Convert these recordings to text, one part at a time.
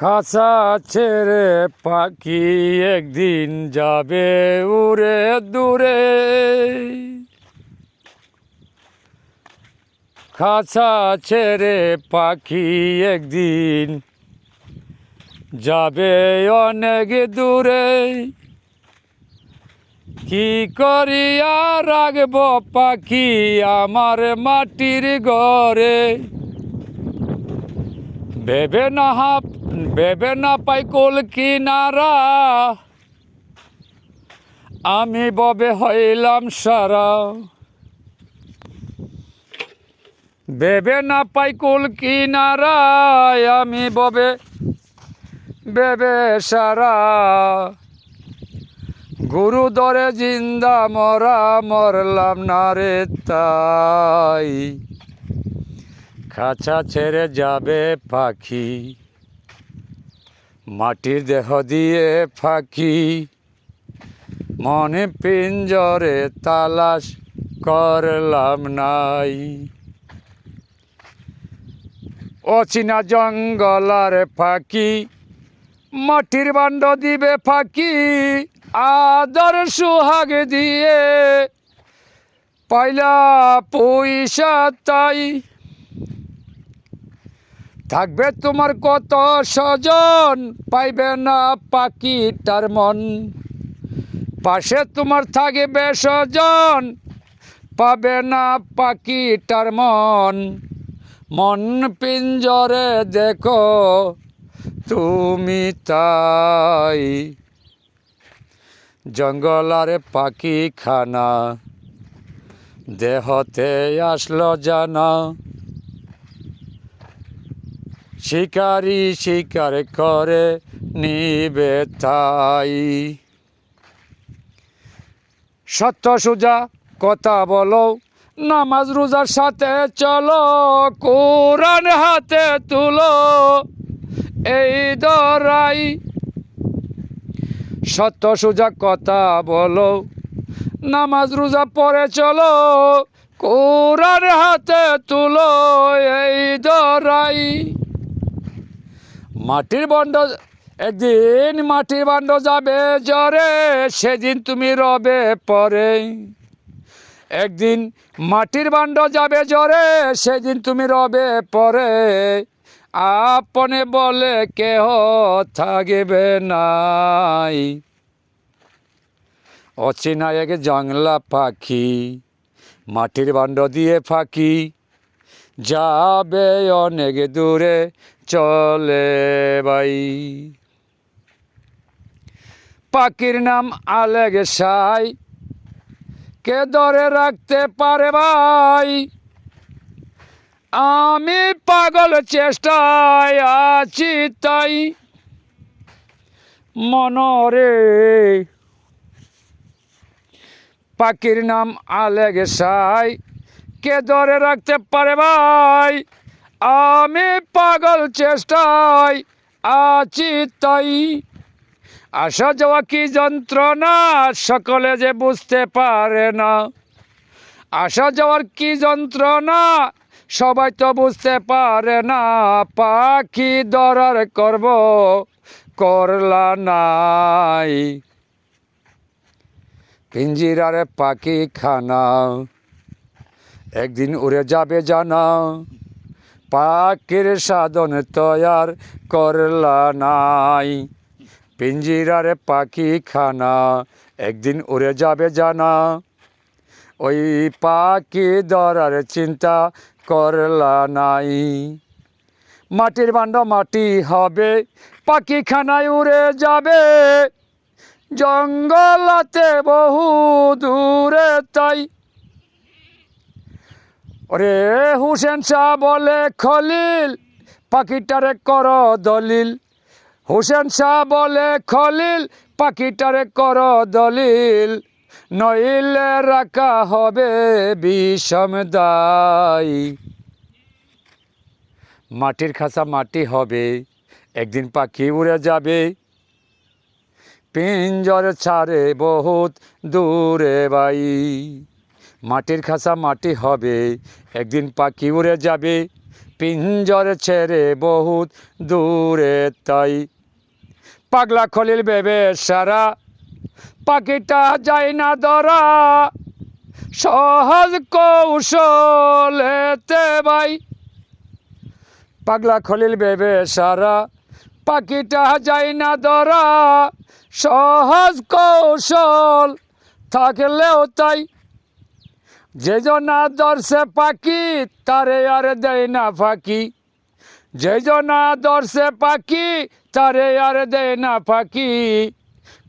খাঁচা ছেড়ে পাখি একদিন যাবে উড়ে দূরে। খাঁচা ছেড়ে পাখি একদিন যাবে অনেক দূরে। কি করিয়া রাখব পাখি আমার মাটির ঘরে? ভেবে না হাপ ভেবে না পাই কোল কিনারা। আমি ববে হইলাম সারা। ভেবে না পাই কুল কিনারায় আমি ববে, বেবে সারা। গুরু দরে জিন্দা মরা, মরলাম না রে তাই। খাঁচা ছেড়ে যাবে পাখি। মাটির দেহ দিয়ে ফাঁকি। মনে পিঞ্জরে তালাশ করলাম নাই। অচিনা জঙ্গলার ফাঁকি, মাটির বান্ড দিবে ফাঁকি, আদর সুহাগ দিয়ে। পাইলা পয়সা তাই থাকবে তোমার কত স্বজন? পাইবে না পাখিটার মন। পাশে তোমার থাকবে স্বজন। পাবে না পাখিটার মন। মন পিঞ্জরে দেখো, তুমি তাই। জঙ্গলারে পাখি খানা দেহতে আসলো জানা। শিকারি শিকার করে নিবে তাই। সত্য সুজা কথা বলো, নামাজ রোজার সাথে চলো, কোরআন হাতে তুলো, এই দরাই। সত্য সুজা কথা বলো, নামাজ রোজা পরে চলো, কোরআন হাতে তুলো, এই দরাই। মাটির বন্ড একদিন মাটির বান্ড যাবে জরে সেদিন তুমি রবে পরে। একদিন মাটির বান্ড যাবে জরে সেদিন তুমি রবে পরে। আপনে বলে কেহ থাকিবে নাই। অচেনা এক জংলা পাখি, মাটির বান্ড দিয়ে ফাঁকি। যাবে অনেক দূরে, চলে বাই পাখির নাম আলেগ সাই কে ধরে রাখতে পারে ভাই? আমি পাগল চেষ্টায় আছি তাই, মনরে। পাখির নাম আলেগ সাই কে ধরে রাখতে পারে ভাই? আমি পাগল চেষ্টায় আছি তাই। আসা যাওয়া কি যন্ত্রণা? সকলে যে বুঝতে পারে না। আসা যাওয়ার কি যন্ত্রণা? সবাই তো বুঝতে পারে না। পাখি দরার করব, করলা নাই। পিঞ্জিরারে পাখি খানা একদিন উড়ে যাবে জানা, পাখির সাধন তৈয়ার করলা নাই। পিঞ্জিরার পাখি খানা একদিন উড়ে যাবে জানা। ওই পাখি ধরার চিন্তা করলা নাই। মাটির বান্ড মাটি হবে পাখি খানায় উড়ে যাবে। জঙ্গলাতে বহু দূরে তাই ওরে হুসেন শাহ বলে খলিল, পাখিটারে কর দলিল। হুসেন শাহ বলে খলিল, পাখিটারে কর দলিল। নইলে রাখা হবে বিষম দায়। মাটির খাঁচা মাটি হবে, একদিন পাখি উড়ে যাবে। পিঞ্জর ছাড়ে বহুত দূরে বাই মাটির খাঁচা মাটি হবে। একদিন পাখি উড়ে যাবে, পিঞ্জর ছেড়ে বহুত দূরে তাই। পাগলা খলিল বেবে সারা, পাখিটা যায় না ধরা। সহজ কৌশলেতে ভাই। পাগলা খলিল বেবে সারা, পাখিটা যায় না ধরা। সহজ কৌশল থাকলেও তাই যে জনা দর্শে পাখি তারে আর দেয় না ফাঁকি। যে জনা দর্শে পাখি তারে আর দেয় না ফাঁকি।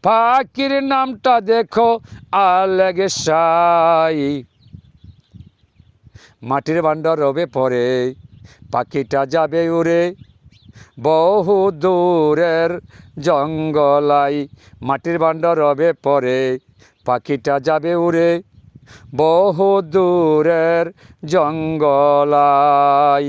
পাখির নামটা দেখো আলেগে সাই মাটির বান্ডা রবে পরে, পাখিটা যাবে উড়ে। বহু দূরের জঙ্গলাই মাটির বান্ডা রবে পরে, পাখিটা যাবে উড়ে। বহু দূরের জঙ্গলাই।